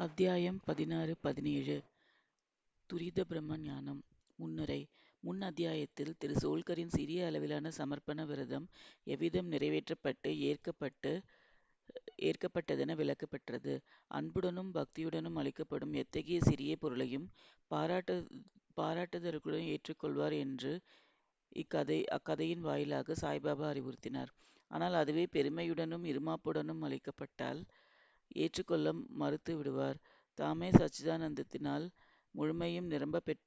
அத்தியாயம் பதினாறு பதினேழு துரித பிரம்ம ஞானம் முன்னுரை முன் அத்தியாயத்தில் திரு சோல்கரின் சிறிய அளவிலான சமர்ப்பண விரதம் எவ்விதம் நிறைவேற்றப்பட்டு ஏற்கப்பட்டு ஏற்கப்பட்டதென விளக்கப்பெற்றது. அன்புடனும் பக்தியுடனும் அளிக்கப்படும் எத்தகைய சிறிய பொருளையும் பாராட்டு பாராட்டுதலுடன் ஏற்றுக்கொள்வார் என்று இக்கதை அக்கதையின் வாயிலாக சாய்பாபா அறிவுறுத்தினார். ஆனால் அதுவே பெருமையுடனும் இருமாப்புடனும் அளிக்கப்பட்டால் ஏற்றுக்கொள்ள மறுத்து விடுவார். தாமே சச்சிதானந்தத்தினால் முழுமையும் நிரம்ப பெற்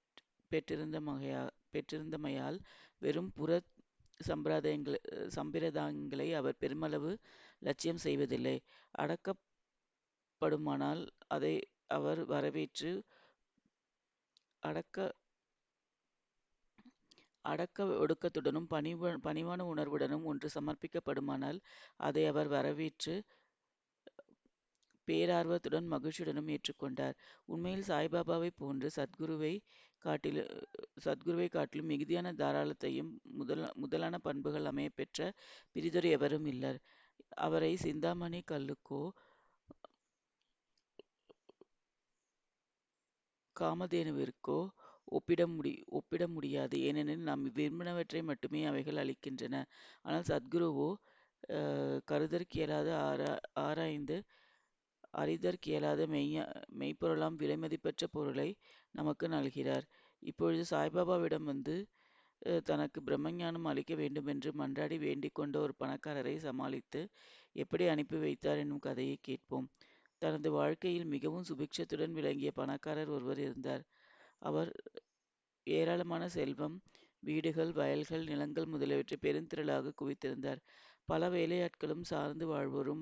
பெற்றிருந்தமையா பெற்றிருந்தமையால் வெறும் புற சம்பிரதாயங்களை சம்பிரதாயங்களை அவர் பெருமளவு லட்சியம் செய்வதில்லை. அடக்கப்படுமானால் அதை அவர் வரவேற்று அடக்க அடக்க ஒடுக்கத்துடனும் பணிவ பணிவான உணர்வுடனும் ஒன்று சமர்ப்பிக்கப்படுமானால் அதை அவர் வரவேற்று பேரார்வத்துடன் மகிழ்ச்சியுடனும் ஏற்றுக்கொண்டார். உண்மையில் சாய்பாபாவைப் போன்று சத்குருவை காட்டிலு சத்குருவை காட்டிலும் மிகுதியான தாராளத்தையும் முதல் முதலான பண்புகள் அமையப்பெற்ற பிறிதொரு எவரும் இல்லர். அவரை சிந்தாமணி கல்லுக்கோ காமதேனுவிற்கோ ஒப்பிட முடி ஒப்பிட முடியாது. ஏனெனில் நாம் விரும்பினவற்றை மட்டுமே அவைகள் அளிக்கின்றன. ஆனால் சத்குருவோ கருதற்கியலாத ஆரா ஆராய்ந்து அறிதற்கியலாத மெய்ய மெய்ப்பொருளாம் விலைமதிப்பற்ற பொருளை நமக்கு நல்கிறார். இப்பொழுது சாய்பாபாவிடம் வந்து தனக்கு பிரம்மஞானம் அளிக்க வேண்டுமென்று மன்றாடி வேண்டிக் கொண்ட ஒரு பணக்காரரை சமாளித்து எப்படி அனுப்பி வைத்தார் என்னும் கதையை கேட்போம். தனது வாழ்க்கையில் மிகவும் சுபிக்ஷத்துடன் விளங்கிய பணக்காரர் ஒருவர் இருந்தார். அவர் ஏராளமான செல்வம், வீடுகள், வயல்கள், நிலங்கள் முதலியவற்றை பெருந்திரளாக குவித்திருந்தார். பல வேலையாட்களும் சார்ந்து வாழ்வோரும்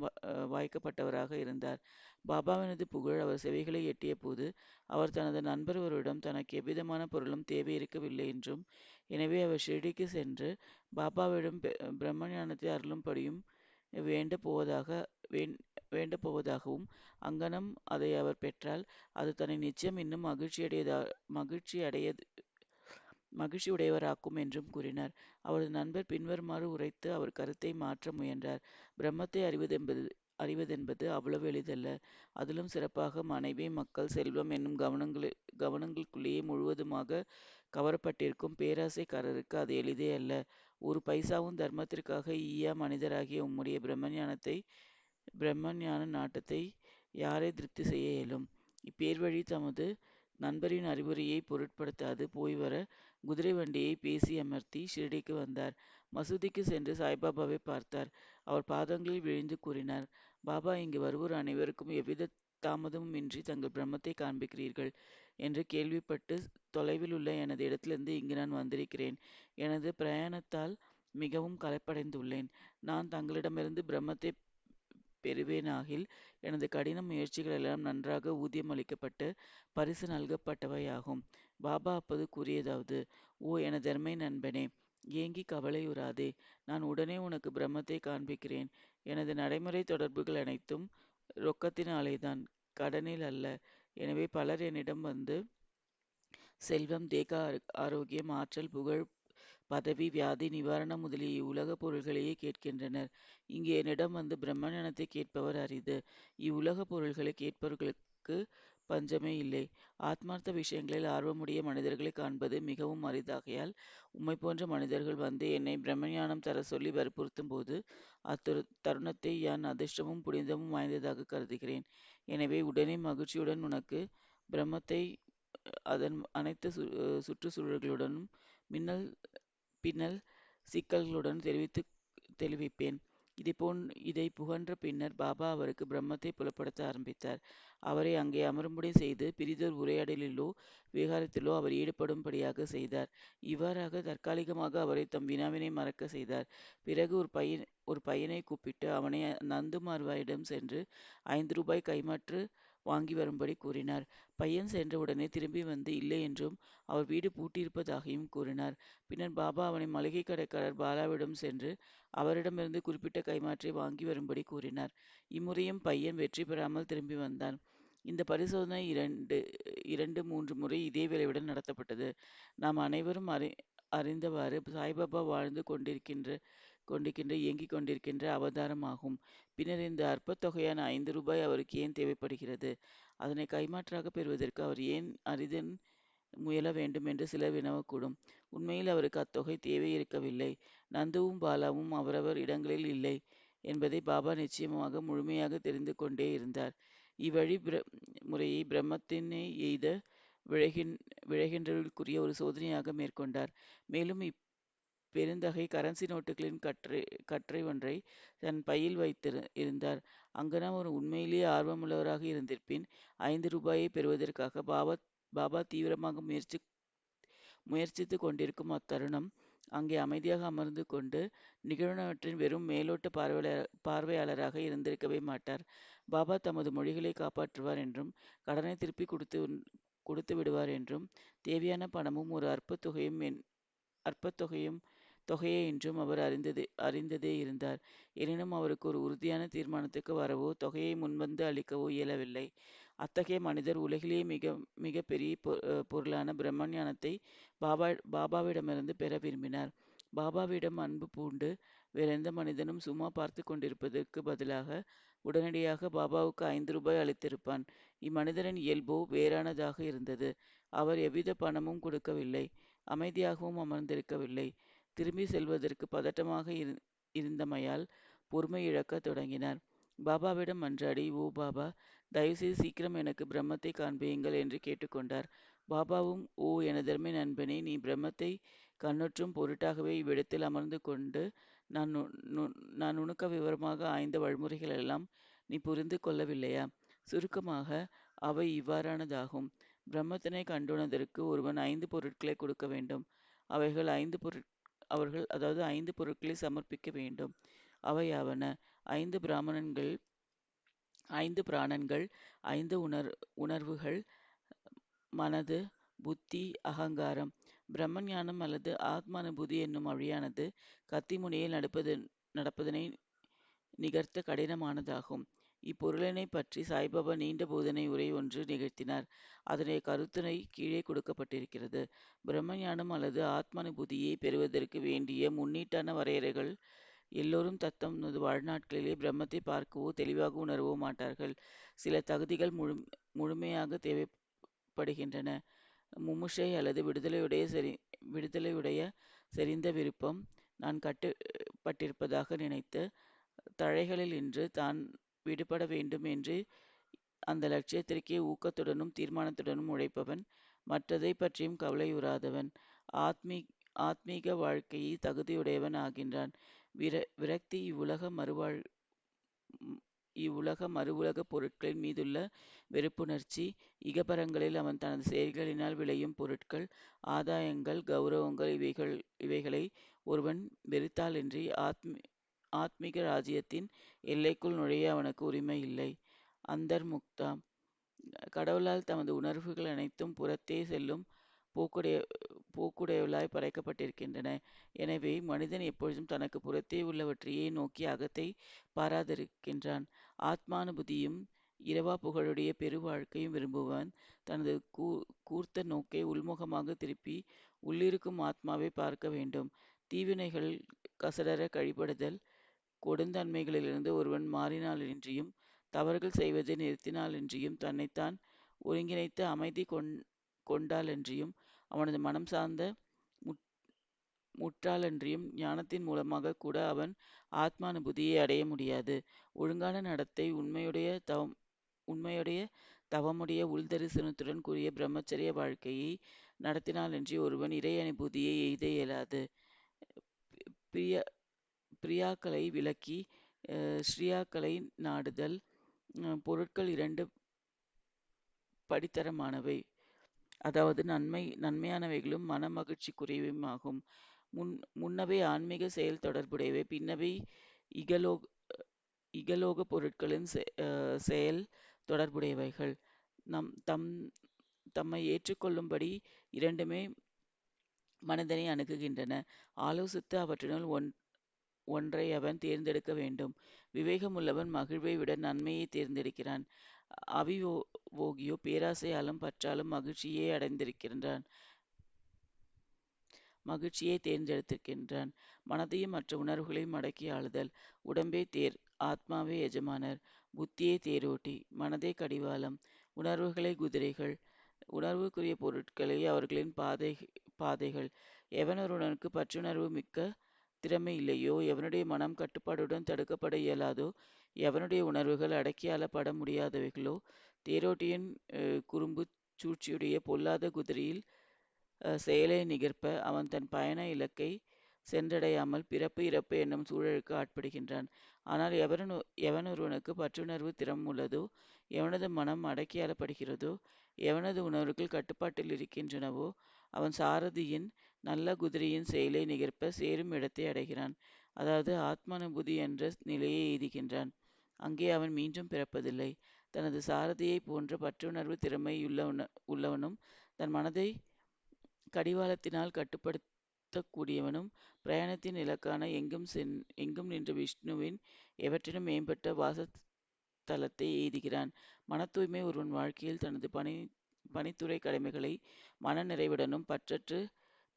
வாய்க்கப்பட்டவராக இருந்தார். பாபாவினது புகழ் அவர் செவிகளை எட்டியபோது அவர் தனது நண்பர் ஒருவரிடம் தனக்கு எவ்விதமான பொருளும் தேவை இருக்கவில்லை என்றும் எனவே அவர் ஷிரடிக்கு சென்று பாபாவிடம் பிரம்ம ஞானத்தை அருளும்படியும் வேண்ட போவதாக வேண் போவதாகவும் அங்கனம் அதை அவர் பெற்றால் அது தன்னை நிச்சயம் இன்னும் மகிழ்ச்சியடையதா மகிழ்ச்சியடைய மகிழ்ச்சியுடையவராக்கும் என்றும் கூறினார். அவரது நண்பர் பின்வருமாறு உரைத்து அவர் கருத்தை மாற்ற முயன்றார். பிரம்மத்தை அறிவதென்பது அறிவதென்பது அவ்வளவு எளிதல்ல. அதிலும் சிறப்பாக மனைவி, மக்கள், செல்வம் என்னும் கவனங்களு கவனங்களுக்குள்ளேயே முழுவதுமாக கவரப்பட்டிருக்கும் பேராசைக்காரருக்கு அது எளிதே அல்ல. ஒரு பைசாவும் தர்மத்திற்காக ஈயா மனிதராகிய உம்முடைய பிரம்மஞானத்தை பிரம்மஞான நாட்டத்தை யாரே திருப்தி செய்ய இயலும்? இப்பேர்வழி தமது நண்பரின் அறிவுரையை பொருட்படுத்தாது போய்வர குதிரை வண்டியை பேசி அமர்த்தி ஷிரடிக்கு வந்தார். மசூதிக்கு சென்று சாய்பாபாவை பார்த்தார். அவர் பாதங்களில் விழுந்து கூறினார் பாபா இங்கு வருவோர் அனைவருக்கும் எவ்வித தாமதமும் இன்றி தங்கள் பிரம்மத்தை காண்பிக்கிறீர்கள் என்று கேள்விப்பட்டு தொலைவில் உள்ள எனது இடத்திலிருந்து இங்கு நான் வந்திருக்கிறேன். எனது பிரயாணத்தால் மிகவும் கலைப்படைந்துள்ளேன் நான் தங்களிடமிருந்து பிரம்மத்தை பெறுவேனாகில் எனது கடின முயற்சிகள் எல்லாம் நன்றாக ஊதியம் அளிக்கப்பட்டு பரிசு நல்கப்பட்டவையாகும். பாபா அப்போது கூறியதாவது ஓ எனதருமை நண்பனே ஏங்கி கவலையுறாதே. நான் உடனே உனக்கு பிரம்மத்தை காண்பிக்கிறேன். எனது நடைமுறை தொடர்புகள் அனைத்தும் ரொக்கத்தினாலேதான் கடனில் அல்ல. எனவே பலர் என்னிடம் வந்து செல்வம், தேக ஆரோக்கியம், ஆற்றல், புகழ், பதவி, வியாதி நிவாரணம் முதலிய இவ்வுலகப் பொருள்களையே கேட்கின்றனர். இங்கு என்னிடம் வந்து பிரம்மஞானத்தை கேட்பவர் அரிது. இவ்வுலகப் பொருள்களை கேட்பவர்களுக்கு பஞ்சமே இல்லை. ஆத்மார்த்த விஷயங்களில் ஆர்வமுடைய மனிதர்களை காண்பது மிகவும் அரிதாகையால் உம்மை போன்ற மனிதர்கள் வந்து என்னை பிரம்மஞானம் தர தரச் சொல்லி வற்புறுத்தும்போது அத்தரு தருணத்தை யான் அதிர்ஷ்டமும் புனிதமும் வாய்ந்ததாக கருதுகிறேன். எனவே உடனே மகிழ்ச்சியுடன் உனக்கு பிரம்மத்தை அதன் அனைத்து சு சுற்றுச்சூழல்களுடனும் மின்னல் பின்னல் சிக்கல்களுடனும் தெரிவித்துத் தெளிவிப்பேன். இதைப்போன் இதை புகன்ற பின்னர் பாபா அவருக்கு பிரம்மத்தை புலப்படுத்த ஆரம்பித்தார். அவரை அங்கே அமரும்படி செய்து பிறிதொரு உரையாடலிலோ விகாரத்திலோ அவர் ஈடுபடும்படியாக செய்தார். இவ்வாறாக தற்காலிகமாக அவரை தம் வினாவினை மறக்க செய்தார். பிறகு ஒரு பையன் ஒரு பையனை கூப்பிட்டு அவனை நந்துமார்வாயிடம் சென்று ஐந்து ரூபாய் கைமாற்று வாங்கி வரும்படி கூறினார். பையன் சென்றவுடனே திரும்பி வந்து இல்லை என்றும் அவர் வீடு பூட்டியிருப்பதாகவும் கூறினார். பின்னர் பாபா அவனை மளிகை கடைக்காரர் பாலாவிடம் சென்று அவரிடமிருந்து குறிப்பிட்ட கைமாற்றை வாங்கி வரும்படி கூறினார். இம்முறையும் பையன் வெற்றி பெறாமல் திரும்பி வந்தான். இந்த பரிசோதனை இரண்டு இரண்டு மூன்று முறை இதே விளைவுடன் நடத்தப்பட்டது. நாம் அனைவரும் அறி அறிந்தவாறு சாய்பாபா வாழ்ந்து கொண்டிருக்கின்ற கொண்டிருக்கின்ற இயங்கிக் கொண்டிருக்கின்ற அவதாரமாகும். பின்னர் இந்த அற்பத் தொகையான ஐந்து ரூபாய் அவருக்கு ஏன் தேவைப்படுகிறது? அதனை கைமாற்றாகப் பெறுவதற்கு அவர் ஏன் அரிதன் முயல வேண்டும் என்று சிலர் வினவக்கூடும். உண்மையில் அவருக்கு அத்தொகை தேவை இருக்கவில்லை. நந்துவும் பாலாவும் அவரவர் இடங்களில் இல்லை என்பதை பாபா நிச்சயமாக முழுமையாக தெரிந்து கொண்டே இருந்தார். இவ்வழி முறையை பிரம்மத்தினை எய்த விழகின் விழகின்றவர்களுக்குரிய ஒரு சோதனையாக மேற்கொண்டார். மேலும் பெருந்தகை கரன்சி நோட்டுகளின் கற்றை கற்றை ஒன்றை தன் பையில் வைத்திரு இருந்தார். அங்ஙனம் ஒரு உண்மையிலேயே ஆர்வமுள்ளவராக இருந்திருப்பின் ஐந்து ரூபாயை பெறுவதற்காக பாபா பாபா தீவிரமாக முயற்சி முயற்சித்து கொண்டிருக்கும் அத்தருணம் அங்கே அமைதியாக அமர்ந்து கொண்டு நிகழ்னவற்றின் வெறும் மேலோட்ட பார்வையாளர் பார்வையாளராக இருந்திருக்கவே மாட்டார். பாபா தமது மொழிகளை காப்பாற்றுவார் என்றும் கடனை திருப்பி கொடுத்து கொடுத்து விடுவார் என்றும் தேவையான பணமும் ஒரு அற்ப தொகையும் என் அற்பத்தொகையும் தொகையை என்றும் அவர் அறிந்தது அறிந்ததே இருந்தார். எனினும் அவருக்கு ஒரு உறுதியான தீர்மானத்துக்கு வரவோ தொகையை முன்வந்து அளிக்கவோ இயலவில்லை. அத்தகைய மனிதர் உலகிலேயே மிக மிக பெரிய பொருளான பிரம்மஞானத்தை பாபா பாபாவிடமிருந்து பெற விரும்பினார். பாபாவிடம் அன்பு பூண்டு வேறெந்த மனிதனும் சும்மா பார்த்து கொண்டிருப்பதற்கு பதிலாக உடனடியாக பாபாவுக்கு ஐந்து ரூபாய் அளித்திருப்பான். இம்மனிதரின் இயல்போ வேறானதாக இருந்தது. அவர் எவ்வித பணமும் கொடுக்கவில்லை. அமைதியாகவும் அமர்ந்திருக்கவில்லை. திரும்பி செல்வதற்கு பதட்டமாக இரு இருந்தமையால் பொறுமை இழக்கத் தொடங்கினார். பாபாவிடம் மன்றாடி ஓ பாபா தயவுசெய்து சீக்கிரம் எனக்கு பிரம்மத்தை காண்பியுங்கள் என்று கேட்டுக்கொண்டார். பாபாவும் ஓ எனதருமை நண்பனே நீ பிரம்மத்தை கண்ணுற்றும் பொருட்டாகவே இவ்விடத்தில் அமர்ந்து கொண்டு நான் நான் நுணுக்க விவரமாக ஆய்ந்த வழிமுறைகளெல்லாம் நீ புரிந்து கொள்ளவில்லையா? சுருக்கமாக அவை இவ்வாறானதாகும். பிரம்மத்தினை கண்டுணதற்கு ஒருவன் ஐந்து பொருட்களை கொடுக்க வேண்டும். அவைகள் ஐந்து பொருட் அவர்கள் அதாவது ஐந்து பொருட்களை சமர்ப்பிக்க வேண்டும். அவையாவன ஐந்து பிராமணன்கள் ஐந்து பிராணன்கள் ஐந்து உணர் உணர்வுகள் மனது புத்தி அகங்காரம். பிரம்ம ஞானம் அல்லது ஆத்மானுபூதி என்னும் வழியானது கத்தி முனையில் நடப்பது நடப்பதனை நிகர்த்த கடினமானதாகும். இப்பொருளினைப் பற்றி சாய்பாபா நீண்ட போதனை உரை ஒன்று நிகழ்த்தினார். அதனுடைய கருத்துரை கீழே கொடுக்கப்பட்டிருக்கிறது. பிரம்ம ஞானம் அல்லது ஆத்மானுபூதியை பெறுவதற்கு வேண்டிய முன்னீட்டான வரையறைகள் எல்லோரும் தத்தம் வாழ்நாட்களிலே பிரம்மத்தை பார்க்கவோ தெளிவாக உணரவோ மாட்டார்கள். சில தகுதிகள் முழு முழுமையாக தேவைப்படுகின்றன. முமுஷை அல்லது விடுதலையுடைய செறி விடுதலையுடைய செறிந்த விருப்பம் நான் கட்டுப்பட்டிருப்பதாக நினைத்து தழைகளில் இன்று தான் விடுபட வேண்டும் என்று அந்த லட்சியத்திற்கே ஊக்கத்துடனும் தீர்மானத்துடனும் உழைப்பவன் மற்றதை பற்றியும் கவலையுறாதவன் ஆத்மீ ஆத்மீக வாழ்க்கையை தகுதியுடையவன் ஆகின்றான். விர விரக்தி இவ்வுலக மறுவாழ் இவ்வுலக மறுவுலகப் பொருட்களின் மீதுள்ள வெறுப்புணர்ச்சி இகபரங்களில் அவன் தனது செயல்களினால் விளையும் பொருட்கள் ஆதாயங்கள் கௌரவங்கள் இவைகள் இவைகளை ஒருவன் வெறுத்தாலின்றி ஆத்ம ஆத்மீக ராஜ்யத்தின் எல்லைக்குள் நுழைய அவனுக்கு உரிமை இல்லை. அந்தர்முக்தா கடவுளால் தமது உணர்வுகள் அனைத்தும் புறத்தே செல்லும் போக்குடைய போக்குடையவளாய் படைக்கப்பட்டிருக்கின்றன. எனவே மனிதன் எப்பொழுதும் தனக்கு புறத்தே உள்ளவற்றையே நோக்கி அகத்தை பாராதிருக்கின்றான். ஆத்மானுபூதியும் இரவா புகழுடைய பெரு வாழ்க்கையும் விரும்புவன் தனது கூ கூர்த்த நோக்கை உள்முகமாக திருப்பி உள்ளிருக்கும் ஆத்மாவைப் பார்க்க வேண்டும். தீவினைகள் கசடர கழிபடுதல் கொடுந்தன்மைகளிலிருந்து ஒருவன் மாறினாலின்றியும் தவறுகள் செய்வதை நிறுத்தினாலன்றியும் தன்னைத்தான் ஒருங்கிணைத்து அமைதி கொண் கொண்டாலன்றியும் அவனது மனம் சார்ந்த முற் முற்றாலன்றியும் ஞானத்தின் மூலமாக கூட அவன் ஆத்மானுபூதியை அடைய முடியாது. ஒழுங்கான நடத்தை உண்மையுடைய தவம் உண்மையுடைய தவமுடைய உள்தரிசனத்துடன் கூடிய பிரம்மச்சரிய வாழ்க்கையை நடத்தினாலன்றி ஒருவன் இறை அனுபூதியை எய்த இயலாது. பிரிய பிரியாக்களை விலக்கி ஸ்ரீயாக்களை நாடுதல் பொருட்கள் இரண்டு படித்தரமானவை. அதாவது நன்மை நன்மையானவைகளும் மன மகிழ்ச்சிக்குரியவையுமாகும். முன் முன்னவை ஆன்மீக செயல் தொடர்புடையவை பின்னவை இகலோ இகலோகப் பொருட்களின் செயல் தொடர்புடையவைகள். நம் தம் தம்மை ஏற்றுக்கொள்ளும்படி இரண்டுமே மனதனை அணுகுகின்றன. ஆலோசித்து அவற்றினுள் ஒன் ஒன்றை அவன் தேர்ந்தெடுக்க வேண்டும். விவேகமுள்ளவன் மகிழ்வை விட நன்மையை தேர்ந்தெடுக்கிறான். அவிவோகியோ பேராசையாலும் பற்றாலும் மகிழ்ச்சியை அடைந்திருக்கின்றான். மகிழ்ச்சியை தேர்ந்தெடுத்திருக்கின்றான். மனதையும் மற்ற உணர்வுகளையும் அடக்கி ஆளுதல். உடம்பே தேர், ஆத்மாவே எஜமானர். புத்தியே தேரோட்டி, மனதே கடிவாளம், உணர்வுகளை குதிரைகள். உணர்வுக்குரிய பொருட்களே அவர்களின் பாதை பாதைகள். எவனொருவனுக்கு பற்றுணர்வு மிக்க திறமை இல்லையோ, எவனுடைய மனம் கட்டுப்பாடுடன் தடுக்கப்பட இயலாதோ, எவனுடைய உணர்வுகள் அடக்கியாளப்பட முடியாதவைகளோ, தேரோட்டியின் குறும்பு சூழ்ச்சியுடைய பொல்லாத குதிரையில் செயலை நிகர்ப்ப அவன் தன் பயண இலக்கை சென்றடையாமல் பிறப்பு இறப்பு என்னும் சூழலுக்கு ஆட்படுகின்றான். ஆனால் எவனொ எவனொருவனுக்கு பற்றுணர்வு திறம் உள்ளதோ, எவனது மனம் அடக்கியாளப்படுகிறதோ, எவனது உணர்வுகள் கட்டுப்பாட்டில் இருக்கின்றனவோ, அவன் சாரதியின் நல்ல குதிரையின் செயலை நிகர்ப்ப சேரும் இடத்தை அடைகிறான். அதாவது ஆத்மானுபூதி என்ற நிலையை எய்துகின்றான். அங்கே அவன் மீண்டும் பிறப்பதில்லை. தனது சாரதியைப் போன்ற பற்றுணர்வு திறமை உள்ளவனும் தன் மனதை கடிவாளத்தினால் கட்டுப்படுத்தக்கூடியவனும் பிரயாணத்தின் இலக்கான எங்கும் சென் எங்கும் நின்ற விஷ்ணுவின் எவற்றிலும் மேம்பட்ட வாசத்தலத்தை எய்துகிறான். மன தூய்மை ஒருவன் வாழ்க்கையில் தனது பணி பணித்துறை கடமைகளை மன நிறைவுடனும் பற்றற்று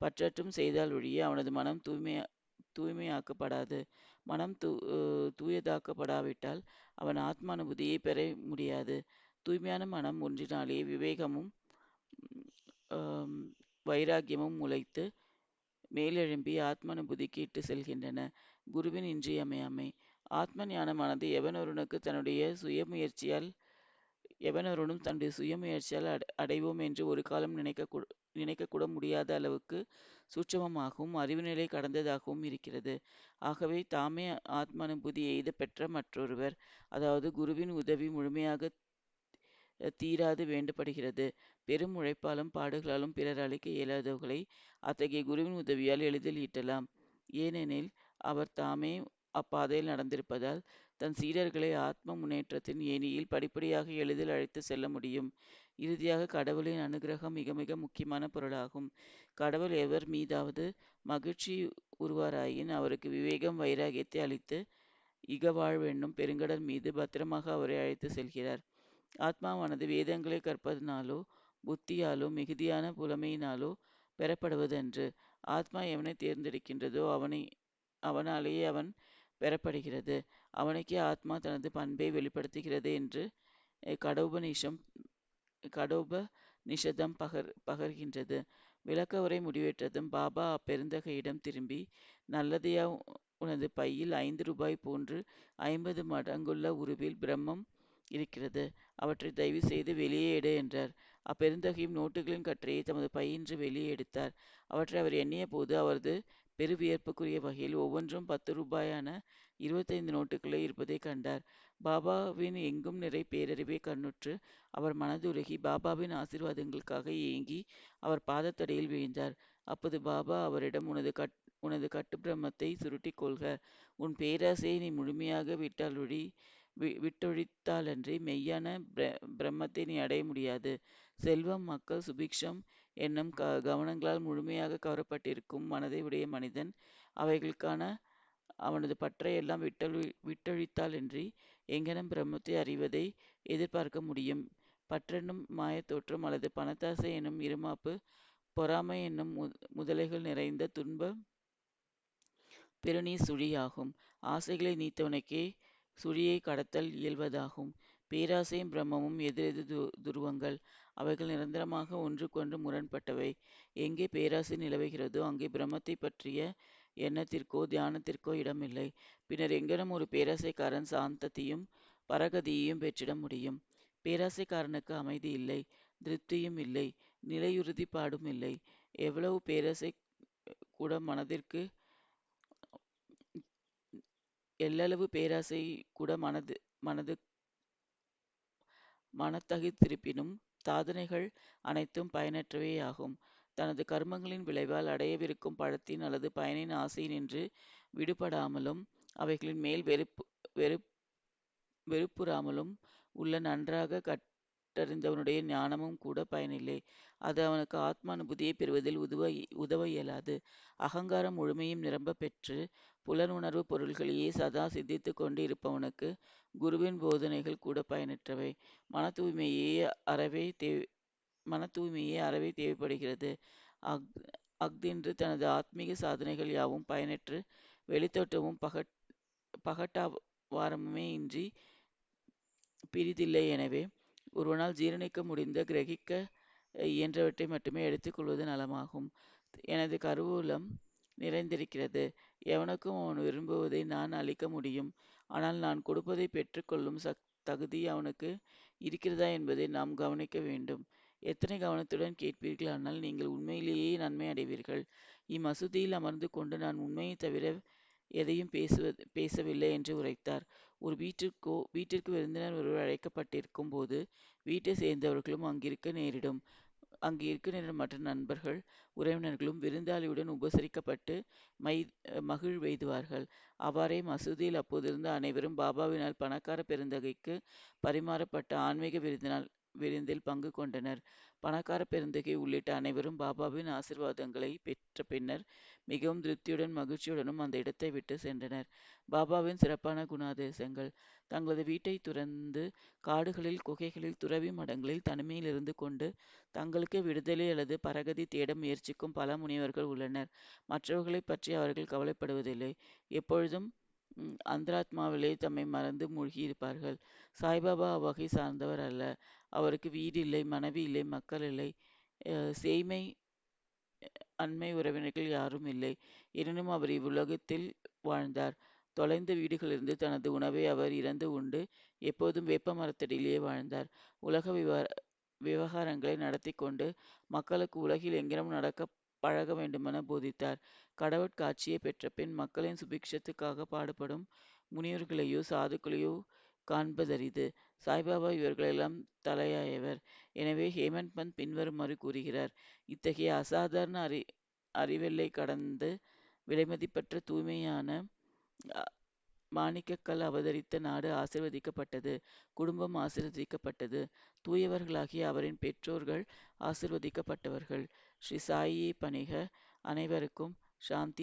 பற்றற்றும் செய்தால் ஒழிய அவனது மனம் தூய்மையா தூய்மையாக்கப்படாது. மனம் தூ தூயதாக்கப்படாவிட்டால் அவன் ஆத்மானுபூதியை பெற முடியாது. தூய்மையான மனம் ஒன்றினாலே விவேகமும் வைராக்கியமும் முளைத்து மேலெழும்பி ஆத்மானுபூதிக்கு இட்டு செல்கின்றன. குருவின் இன்றியமையாமை ஆத்ம ஞானமானது எவனொருவனுக்கு தன்னுடைய சுயமுயற்சியால் எவனொருவனும் தன்னுடைய சுயமுயற்சியால் அடைவோம் என்று ஒரு காலம் நினைக்க நினைக்கக்கூட முடியாத அளவுக்கு சூட்சமமாகவும் அறிவுநிலை கடந்ததாகவும் இருக்கிறது. ஆகவே தாமே ஆத்மானுபூதி எய்த பெற்ற மற்றொருவர், அதாவது குருவின் உதவி முழுமையாக தீராது வேண்டப்படுகிறது. பெரும் உழைப்பாலும் பாடுகளாலும் பிறர் அளிக்க இயலாதவர்களை அத்தகைய குருவின் உதவியால் எளிதில் ஈட்டலாம். ஏனெனில் அவர் தாமே அப்பாதையில் நடந்திருப்பதால் தன் சீடர்களை ஆத்ம முன்னேற்றத்தின் ஏணியில் படிப்படியாக எளிதில் அழைத்து செல்ல முடியும். இறுதியாக கடவுளின் அனுகிரகம் மிக மிக முக்கியமான பொருளாகும். கடவுள் எவர் மீதாவது மகிழ்ச்சி உருவாராயின் அவருக்கு விவேகம் வைராகியத்தை அளித்து இகவாழ்வென்னும் பெருங்கடல் மீது பத்திரமாக அவரை அழைத்து செல்கிறார். ஆத்மாவானது வேதங்களை கற்பதனாலோ புத்தியாலோ மிகுதியான புலமையினாலோ பெறப்படுவதன்று. ஆத்மா எவனை தேர்ந்தெடுக்கின்றதோ அவனை அவனாலேயே அவன் பெறப்படுகிறது. அவனுக்கே ஆத்மா தனது பண்பை வெளிப்படுத்துகிறது என்று கடோபநிஷம் கடோபநிஷதம் பகர் பகர்கின்றது. விளக்க உரை முடிவெற்றதும் பாபா அப்பெருந்தகையிடம் திரும்பி, நல்லதையா உனது பையில் ஐந்து ரூபாய் போன்று ஐம்பது மடங்குள்ள உருவில் பிரம்மம் இருக்கிறது. அவற்றை தயவு செய்து வெளியே எடு என்றார். அப்பெருந்தகையும் நோட்டுகளின் கற்றையை தமது பையின்று வெளியே எடுத்தார். அவற்றை அவர் எண்ணியபோது அவரது பெருவியர்ப்புக்குரிய வகையில் ஒவ்வொன்றும் பத்து ரூபாயான இருபத்தைந்து நோட்டுகளே இருப்பதை கண்டார். பாபாவின் எங்கும் நிறை பேரறிவை கண்ணுற்று அவர் மனதுருகி பாபாவின் ஆசீர்வாதங்களுக்காக ஏங்கி அவர் பாதத்தடையில் விழுந்தார் அப்போது பாபா அவரிடம் உனது கட் உனது கட்டு பிரம்மத்தைச் சுருட்டிக் கொள்க. உன் பேராசையை நீ முழுமையாக விட்டாலொழி வி விட்டொழித்தாலன்றி மெய்யான பிர பிரம்மத்தை நீ அடைய முடியாது. செல்வம், மக்கள், சுபிக்ஷம் என்னும் க கவனங்களால் முழுமையாக கவரப்பட்டிருக்கும் மனதை உடைய மனிதன் அவைகளுக்கான அவனது பற்றையெல்லாம் விட்டொழி விட்டொழித்தாலன்றி எங்கனம் பிரம்மத்தை அறிவதை எதிர்பார்க்க முடியும்? பற்றென்னும் மாயத் தோற்றம் அல்லது பணத்தாசை என்னும் இருமாப்பு பொறாமை என்னும் முதலைகள் நிறைந்த துன்ப பெருநீர் சுழியாகும் ஆசைகளை நீத்தவனுக்கே சுழியை கடத்தல் இயல்வதாகும். பேராசையும் பிரம்மமும் எதிரெதிர் து துருவங்கள். அவைகள் நிரந்தரமாக ஒன்றுக்கொன்று முரண்பட்டவை. எங்கே பேராசை நிலவுகிறதோ அங்கே பிரம்மத்தைப் பற்றிய எண்ணத்திற்கோ தியானத்திற்கோ இடமில்லை. பின்னர் எங்கேனும் ஒரு பேராசைக்காரன் சாந்தத்தையும் பரகதியையும் பெற்றிட முடியும்? பேராசைக்காரனுக்கு அமைதி இல்லை, திருப்தியும் இல்லை, நிலையுறுதிப்பாடும் இல்லை. எவ்வளவு பேராசை கூட மனதிற்கு எல்லளவு பேராசை கூட மனது மனது மனத்தகித்திருப்பினும் சாதனைகள் அனைத்தும் பயனற்றவையாகும். தனது கர்மங்களின் விளைவால் அடையவிருக்கும் பழத்தின் அல்லது பயனின் ஆசையினின்று விடுபடாமலும் அவைகளின் மேல் வெறுப்பு வெறுப் வெறுப்புறாமலும் உள்ள நன்றாக கட் கற்றறிந்தவனுடைய ஞானமும் கூட பயனில்லை. அது அவனுக்கு ஆத்மானுபூதியைப் பெறுவதில் உதவ உதவ இயலாது. அகங்காரம் முழுமையும் நிரம்ப பெற்று புலனுணர்வு பொருள்களையே சதா சிந்தித்து கொண்டு இருப்பவனுக்கு குருவின் போதனைகள் கூட பயனற்றவை. மன தூய்மையே அறவே தேவை மன தூய்மையே அறவே தேவைப்படுகிறது. அஃதின்று தனது ஆத்மீக சாதனைகள் யாவும் பயனற்று வெளித்தோட்டமும் பகட் பகட்டாவாரமுமே இன்றி பிறிதில்லை எனவே ஒருவனால் ஜீரணிக்க முடிந்த கிரகிக்க இயன்றவற்றை மட்டுமே எடுத்துக்கொள்வது நலமாகும். எனது கருவூலம் நிறைந்திருக்கிறது. எவனுக்கும் அவன் விரும்புவதை நான் அளிக்க முடியும். ஆனால் நான் கொடுப்பதை பெற்றுக்கொள்ளும் சக் தகுதி அவனுக்கு இருக்கிறதா என்பதை நாம் கவனிக்க வேண்டும். எத்தனை கவனத்துடன் கேட்பீர்களானால் நீங்கள் உண்மையிலேயே நன்மை அடைவீர்கள். இம்மசூதியில் அமர்ந்து கொண்டு நான் உண்மையை தவிர எதையும் பேசுவது பேசவில்லை என்று உரைத்தார். ஒரு வீட்டிற்கோ வீட்டிற்கு விருந்தினர் ஒருவர் அழைக்கப்பட்டிருக்கும் போது வீட்டை சேர்ந்தவர்களும் அங்கிருக்க நேரிடும். அங்கு இருக்க நேரிடும் மற்ற நண்பர்கள் உறவினர்களும் விருந்தாளியுடன் உபசரிக்கப்பட்டு மை மகிழ்வெய்துவார்கள் அவ்வாறே மசூதியில் அப்போதிருந்த அனைவரும் பாபாவினால் பணக்கார பெருந்தகைக்கு பரிமாறப்பட்ட ஆன்மீக விருந்தினால் விருந்தில் பங்கு கொண்டனர். பணக்கார பெருந்தகை உள்ளிட்ட அனைவரும் பாபாவின் ஆசிர்வாதங்களை பெற்ற பின்னர் மிகவும் திருப்தியுடன் மகிழ்ச்சியுடனும் அந்த இடத்தை விட்டு சென்றனர். பாபாவின் சிறப்பான குணாதேசங்கள் தங்களது வீட்டை துறந்து காடுகளில் குகைகளில் துறவி மடங்களில் தனிமையில் இருந்து கொண்டு தங்களுக்கு விடுதலை அல்லது பரகதி தேட முயற்சிக்கும் பல முனிவர்கள் உள்ளனர். மற்றவர்களை பற்றி அவர்கள் கவலைப்படுவதில்லை. எப்பொழுதும் அந்தராத்மாவிலே தம்மை மறந்து மூழ்கி இருப்பார்கள் சாய்பாபா அவ்வகை சார்ந்தவர் அல்ல. அவருக்கு வீடு இல்லை மனைவி இல்லை மக்கள் இல்லை. சேய்மை அண்மை உறவினர்கள் யாரும் இல்லை. எனினும் அவர் இவ்வுலகத்தில் வாழ்ந்தார். தொலைந்த வீடுகளிலிருந்து தனது உணவை அவர் இறந்து உண்டு எப்போதும் வேப்ப மரத்தடியிலேயே வாழ்ந்தார். உலக விவ விவகாரங்களை நடத்தி கொண்டு மக்களுக்கு உலகில் எங்கிலும் நடக்க பழக வேண்டுமென போதித்தார். கடவுட்காட்சியை பெற்ற பின் மக்களின் சுபிக்ஷத்துக்காக பாடுபடும் முனிவர்களையோ சாதுக்களையோ காண்பதரிது. சாய்பாபா இவர்களெல்லாம் தலையாயவர். எனவே ஹேமந்த் பந்த் பின்வருமாறு கூறுகிறார் இத்தகைய அசாதாரண அறி அறிவெல்லை கடந்து விலைமதிப்பற்ற தூய்மையான மாணிக்கக்கல் அவதரித்த நாடு ஆசிர்வதிக்கப்பட்டது குடும்பம் ஆசிர்வதிக்கப்பட்டது. தூயவர்களாகிய அவரின் பெற்றோர்கள் ஆசிர்வதிக்கப்பட்டவர்கள். ஷிசாயி பணிக அனைவருக்கும் சாந்தி